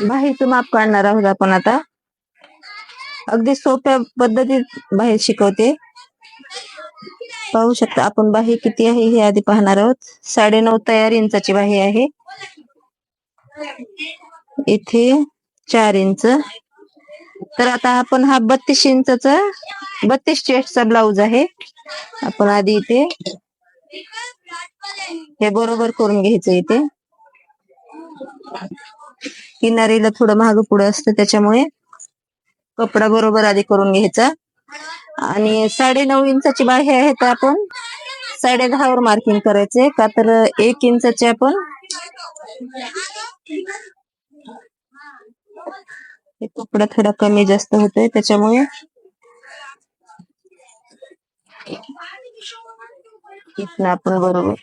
बाहीचं माप काढणार आहोत आपण आता. अगदी सोप्या पद्धतीत बाहेर शिकवते. पाहू शकता आपण बाही किती आहे हे आधी पाहणार आहोत. साडे नऊ तयार इंचाची बाही आहे. इथे चार इंच. तर आता आपण हा बत्तीस इंचचा बत्तीस चेस्टचा ब्लाऊज आहे. आपण आधी इथे हे बरोबर करून घ्यायचं इथे. किनारीला थोडं महाग पुढं असतं त्याच्यामुळे कपडा बरोबर आधी करून घ्यायचा. आणि साडे नऊ इंचाची बाह्य आहे तर आपण साडे दहावर मार्किंग करायचे. का तर एक इंचाचे आपण हे कपडा थोडा कमी जास्त होतोय त्याच्यामुळे आपण बरोबर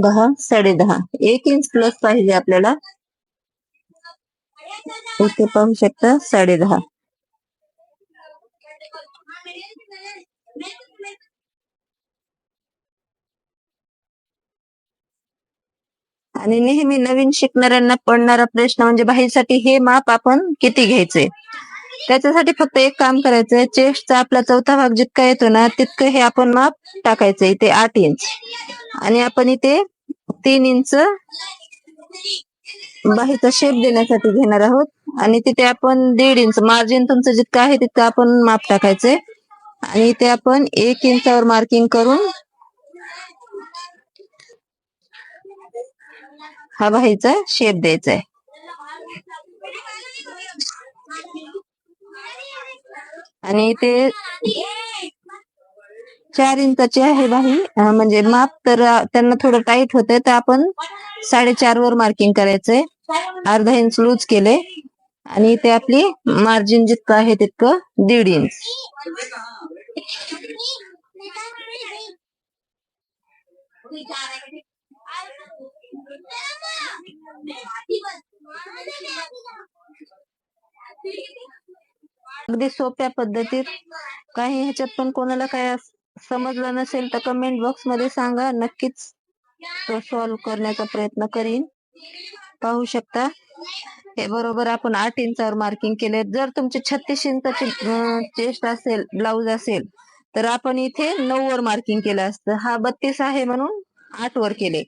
दहा साडे दहा. एक इंच प्लस पाहिजे आपल्याला. इथे पाहू शकता साडे दहा. आणि नेहमी नवीन शिकणाऱ्यांना पडणारा प्रश्न म्हणजे बाहीसाठी हे माप आपण किती घ्यायचे? त्याच्यासाठी फक्त एक काम करायचंय चेस्टचा आपला चौथा भाग जितका येतो ना तितकं हे आपण माप टाकायचं इथे आठ इंच आणि आपण इथे तीन इंच बाहीचा शेप देण्यासाठी घेणार आहोत. आणि तिथे आपण दीड इंच मार्जिन तुमचं जितकं आहे तितकं आपण माप टाकायचंय. आणि इथे आपण एक इंचावर मार्किंग करून हा बाहीचा शेप द्यायचा आहे आणि इथे चार इंचाची आहे बाही म्हणजे माप तर त्यांना थोडं टाईट होतंय तर आपण साडेचार वर मार्किंग करायचंय. अर्धा इंच लूज केले आणि ते आपली मार्जिन जितकं आहे तितकं दीड इंच अगदी सोप्या पद्धतीत. काही ह्याच्यात पण कोणाला काय समजलं नसेल तर कमेंट बॉक्समध्ये सांगा. नक्कीच तो सॉल्व करण्याचा प्रयत्न करीन. पाहू शकता. हे बरोबर आपण आठ इंचावर मार्किंग केले जर तुमचे छत्तीस इंचाचे चेस्ट असेल ब्लाऊज असेल तर आपण इथे नऊ वर मार्किंग केलं असतं. हा बत्तीस आहे म्हणून आठ वर केले.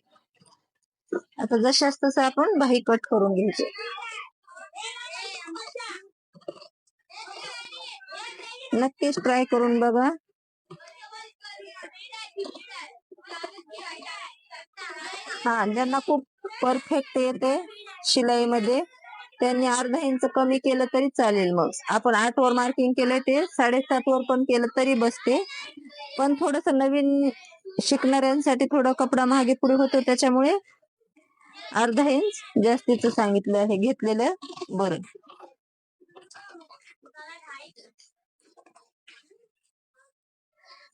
आता जशाच तसं आपण बाही कट करून घ्यायचे. नक्कीच ट्राय करून बघा. हा ज्यांना खूप परफेक्ट येते शिलाईमध्ये त्यांनी अर्धा इंच कमी केलं तरी चालेल मग. आपण आठ वर मार्किंग केलं ते साडेसात वर पण केलं तरी बसते. पण थोडस नवीन शिकणाऱ्यांसाठी थोडा कपडा मागे पुढे होतो त्याच्यामुळे अर्धा इंच जास्तीच सांगितलं आहे घेतलेलं बरं.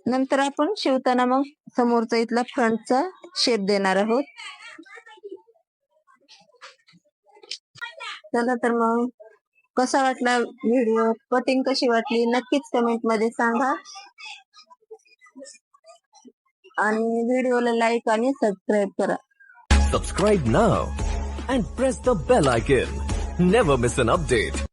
नंतर आपण शिवताना मग समोरचा इथला फ्रंटचा शेप देणार आहोत. चला तर मग कसा वाटला व्हिडिओ कटिंग कशी वाटली? नक्कीच कमेंटमध्ये सांगा. आणि व्हिडिओला लाईक आणि सबस्क्राईब करा. Subscribe now and press the bell icon never miss an update